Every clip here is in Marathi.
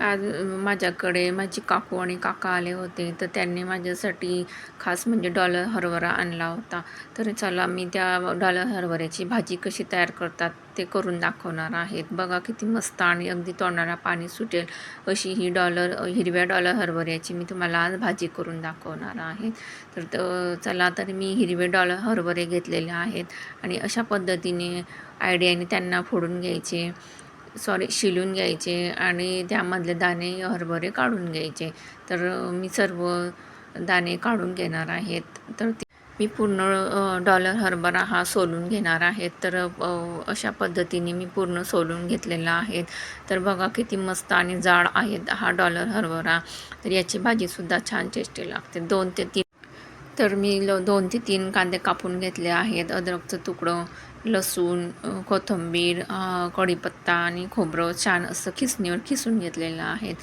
आज माझ्याकडे माझी काकू आणि काका आले होते तर त्यांनी माझ्यासाठी खास म्हणजे डॉलर हरभरा आणला होता. तर चला मी त्या डॉलर हरभऱ्याची भाजी कशी तयार करतात ते करून दाखवणार आहेत. बघा किती मस्त आणि अगदी तोंडाला पाणी सुटेल अशी ही डॉलर हिरव्या डॉलर हरभऱ्याची मी तुम्हाला आज भाजी करून दाखवणार आहे. तर चला तर मी हिरवे डॉलर हरभरे घेतलेले आहेत आणि अशा पद्धतीने आयडियाने त्यांना फोडून घ्यायचे. सॉरी शिलून घ्यायचे आणि त्यामधले दाणे हरभरे काढून घ्यायचे. तर मी सर्व दाणे काढून घेणार आहेत. तर मी पूर्ण डॉलर हरभरा हा सोलून घेणार आहे तर अशा पद्धतीने मी पूर्ण सोलून घेतलेला आहे. तर बघा किती मस्त आणि जाड आहेत हा डॉलर हरभरा. तर याची भाजीसुद्धा छान टेस्टी लागते. दोन ते तीन तर मी ल दोन ते तीन कांदे कापून घेतले आहेत. अद्रकचं तुकडं लसूण कोथिंबीर कढीपत्ता आणि खोबरं छान असं खिसणीवर खिसून घेतलेलं आहे.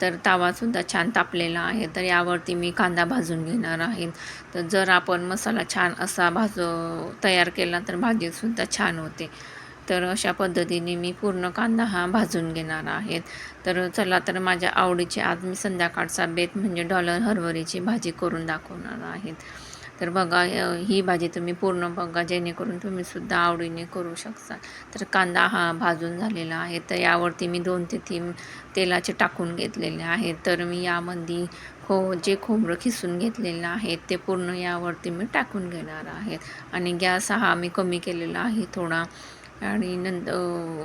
तर तावासुद्धा छान तापलेला आहे. तर यावरती मी कांदा भाजून घेणार आहे. तर जर आपण मसाला छान असा भाज तयार केला तर भाजीसुद्धा छान होते. तर अशा पद्धतीने मी पूर्ण कांदा हा भाजून घेणार आहे तर चला तर माझ्या आवडीची आज मी संध्याकाळचा बेत म्हणजे डॉलर हरभरीची भाजी करून दाखवणार आहेत. तर बघा ही भाजी तुम्ही पूर्ण बघा जेणेकरून तुम्हीसुद्धा आवडीने करू शकता तर कांदा हा भाजून झालेला आहे. तर यावरती मी दोन ते तीन तेलाचे टाकून घेतलेले आहेत. तर मी यामध्ये खो जे खोबरं खिसून घेतलेलं आहे ते पूर्ण यावरती मी टाकून घेणार आहेत. आणि गॅस हा मी कमी केलेला आहे थोडा. आणि नंतर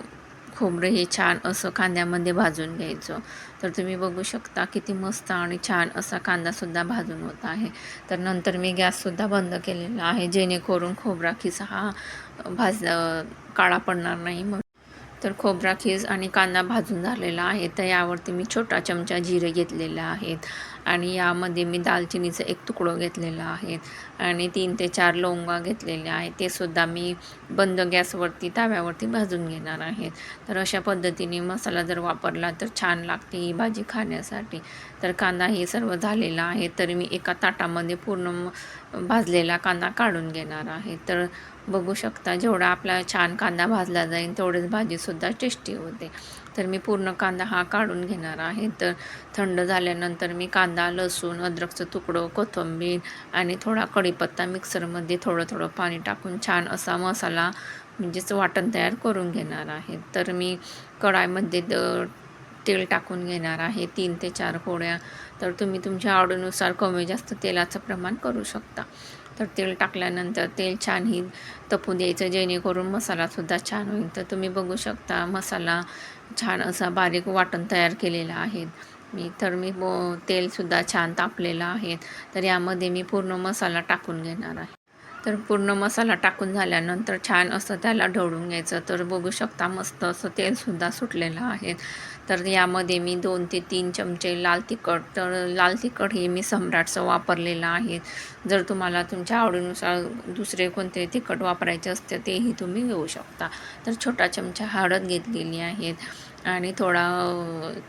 खोबरं हे छान असं कांद्यामध्ये भाजून घ्यायचं. तर तुम्ही बघू शकता किती मस्त आणि छान असा कांदासुद्धा भाजून होत आहे. तर नंतर मी गॅससुद्धा बंद केलेला आहे जेणेकरून खोबरा खिस हा भाज काळा पडणार नाही म्हणून. तर खोबरा खीस आणि कांदा भाजून झालेला आहे. तर यावरती मी छोटा चमचा जिरे घेतलेला आहेत. आणि यामध्ये मी दालचिनीचं एक तुकडं घेतलेलं आहे आणि तीन ते चार लवंगा घेतलेल्या आहेत. ते सुद्धा मी बंद गॅसवरती ताव्यावरती भाजून घेणार आहेत तर अशा पद्धतीने मसाला जर वापरला तर छान लागते ही भाजी खाण्यासाठी. तर कांदा हे सर्व झालेला आहे. तर मी एका ताटामध्ये पूर्ण भाजलेला कांदा काढून घेणार आहे. तर बघू शकता जेवढा आपला छान कांदा भाजला जाईल तेवढेच भाजीसुद्धा टेस्टी होते. तर मी पूर्ण कांदा हा काढून घेणार आहे. तर थंड झाल्यानंतर मी कांदा लसूण अद्रकचं तुकडं कोथिंबीर आणि थोडा कढीपत्ता मिक्सरमध्ये थोडं थोडं पाणी टाकून छान असा मसाला म्हणजेच वाटण तयार करून घेणार आहे. तर मी कढाईमध्ये द तेल टाकून घेणार आहे तीन ते चार पोळ्या तर तुम्ही तुमच्या आवडीनुसार कमी जास्त तेलाचं प्रमाण करू शकता. तर तेल टाकल्यानंतर तेल छान ही तपू द्यायचं जेणेकरून मसालासुद्धा छान होईल. तर तुम्ही बघू शकता मसाला छान असा बारीक वाटण तयार केलेला आहे. मी तर मी हो, तेलसुद्धा छान तापलेलं आहे. तर यामध्ये मी पूर्ण मसाला टाकून घेणार आहे. तर पूर्ण मसाला टाकून झाल्यानंतर छान असं त्याला ढवळून घ्यायचं. तर बघू शकता मस्त असं तेलसुद्धा सुटलेलं आहे. तर यामध्ये मी दोन ते तीन चमचे लाल तिखट तर लाल तिखट हे मी सम्राटचं वापरलेलं आहे. जर तुम्हाला तुमच्या आवडीनुसार दुसरे कोणते तिखट वापरायचे असते तेही तुम्ही घेऊ शकता. तर छोटा चमचा हळद घेतलेली आहे. आणि थोडा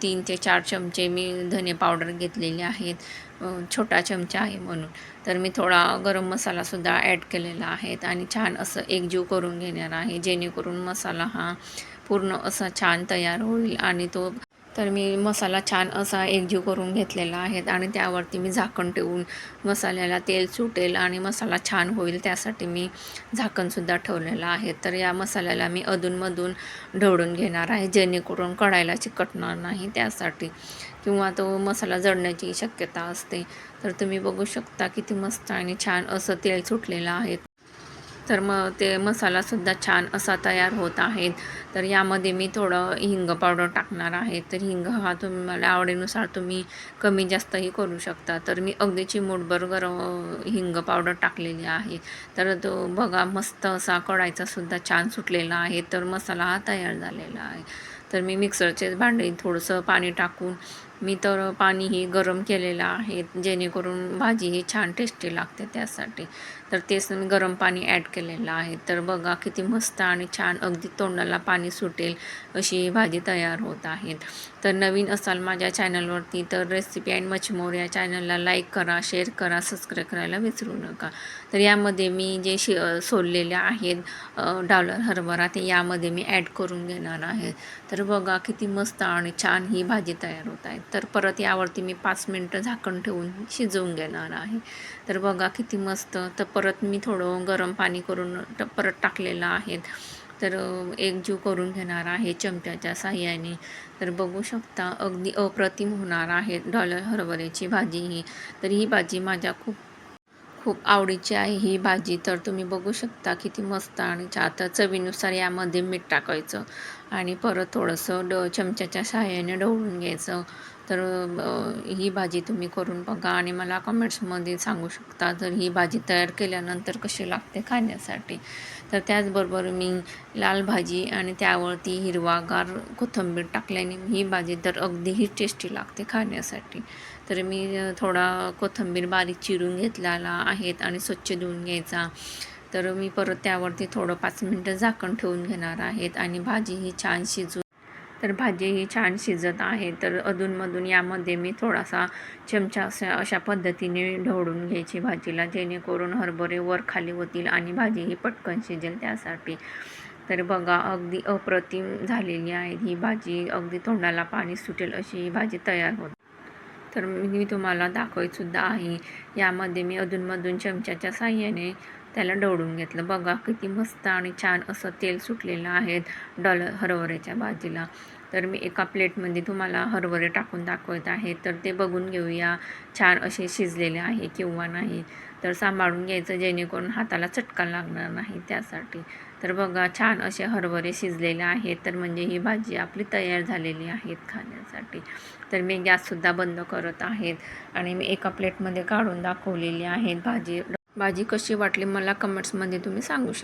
तीन ते चार चमचे मी धने पावडर घेतलेले आहेत. छोटा चमचा आहे म्हणून. तर मी थोडा गरम मसालासुद्धा ॲड केलेला आहे आणि छान असं एकजीव करून घेणार आहे. जेणेकरून मसाला हा पूर्ण असा छान तयार होईल आणि तो तर मी मसाला छान असा एकजीव करून घेतलेला आहे आणि त्यावरती मी झाकण ठेवून मसाल्याला तेल सुटेल आणि मसाला छान होईल त्यासाठी मी झाकणसुद्धा ठेवलेलं आहे. तर या मसाल्याला मी अधूनमधून ढवळून घेणार आहे जेणेकरून कढायला चिकटणार नाही त्यासाठी किंवा तो मसाला जळण्याची शक्यता असते. तर तुम्ही बघू शकता किती मस्त आणि छान असं तेल सुटलेलं आहे. तर मग ते मसालासुद्धा छान असा तयार होत आहे तर यामध्ये मी थोडं हिंग पावडर टाकणार आहे. तर हिंग हा तुम्ही मला आवडीनुसार तुम्ही कमी जास्तही करू शकता. तर मी अगदी चिमूटभर गरम हिंग पावडर टाकलेली आहे. तर तो बघा मस्त असा कढायचासुद्धा छान सुटलेला आहे. तर मसाला हा तयार झालेला आहे. तर मी मिक्सरचे भांडे थोडंसं पाणी टाकून मी तर पाणीही गरम केलेलं आहे जेणेकरून भाजी ही छान टेस्टी लागते त्यासाठी. तर तेच मी गरम पाणी ॲड केलेलं आहे. तर बघा किती मस्त आणि छान अगदी तोंडाला पाणी सुटेल अशी ही भाजी तयार होत आहे तर नवीन असाल माझ्या चॅनलवरती तर रेसिपी अँड मचमोर या चॅनलला लाईक करा शेअर करा सबस्क्राईब करायला विसरू नका. तर यामध्ये मी जे शि सोललेले आहेत अ, डावलर हरभरा ते यामध्ये मी ॲड करून घेणार आहे. तर बघा किती मस्त आणि छान ही भाजी तयार होत आहे. तर परत यावरती मी पाच मिनटं झाकण ठेवून शिजवून घेणार आहे. तर बघा किती मस्त. तर परत मी थोडं गरम पाणी करून परत टाकलेलं आहे. तर एक एकजीव करून घेणार आहे चमच्याच्या साह्याने. तर बघू शकता अगदी अप्रतिम होणार आहे डॉलर हरभऱ्याची भाजी ही. तर ही भाजी माझ्या खूप खूप आवडीची आहे ही भाजी. तर तुम्ही बघू शकता किती मस्त आणि आता चवीनुसार यामध्ये मीठ टाकायचं आणि परत थोडंसं ड चमच्याच्या सहाय्याने ढवळून घ्यायचं. तर ही भाजी तुम्ही करून बघा आणि मला कमेंट्समध्ये सांगू शकता तर ही भाजी तयार केल्यानंतर कशी लागते खाण्यासाठी. तर त्याचबरोबर मी लाल भाजी आणि त्यावरती हिरवागार कोथिंबीर टाकल्याने ही भाजी तर अगदीही टेस्टी लागते खाण्यासाठी. तर मी थोडा कोथिंबीर बारीक चिरून घेतलेला आहेत आणि स्वच्छ धुवून घ्यायचा. तर मी परत त्यावरती थोडं पाच मिनटं झाकण ठेवून घेणार आहेत आणि भाजी ही छान शिजून तर भाजी ही छान शिजत आहे. तर अधूनमधून यामध्ये मी थोडासा चमचा अशा अशा पद्धतीने ढवळून घ्यायची भाजीला जेणेकरून हरभरे वर खाली होतील आणि भाजी ही पटकन शिजेल त्यासाठी. तर बघा अगदी अप्रतिम झालेली आहे ही भाजी. अगदी तोंडाला पाणी सुटेल अशी ही भाजी तयार होते. तर मी तुम्हाला दाखवतसुद्धा आहे. यामध्ये मी अधूनमधून चमच्याच्या साह्याने त्याला डवडून घेतलं. बघा किती मस्त आणि छान असं तेल सुटलेलं आहे डॉलर हरभऱ्याच्या भाजीला तर मी एका प्लेटमध्ये तुम्हाला हरभरे टाकून दाखवत आहे. तर ते बघून घेऊया छान असे शिजलेले आहे किंवा नाही. तर सांभाळून घ्यायचं जेणेकरून हाताला चटका लागणार नाही त्यासाठी. तर बघा छान असे हरभरे शिजलेले आहेत. तर म्हणजे ही भाजी आपली तयार झालेली आहेत खाण्यासाठी. तर मी गॅससुद्धा बंद करत आहेत आणि मी एका प्लेटमध्ये काढून दाखवलेली आहेत भाजी. भाजी कशी वाटली मला कमेंट्समध्ये तुम्ही सांगू शकता.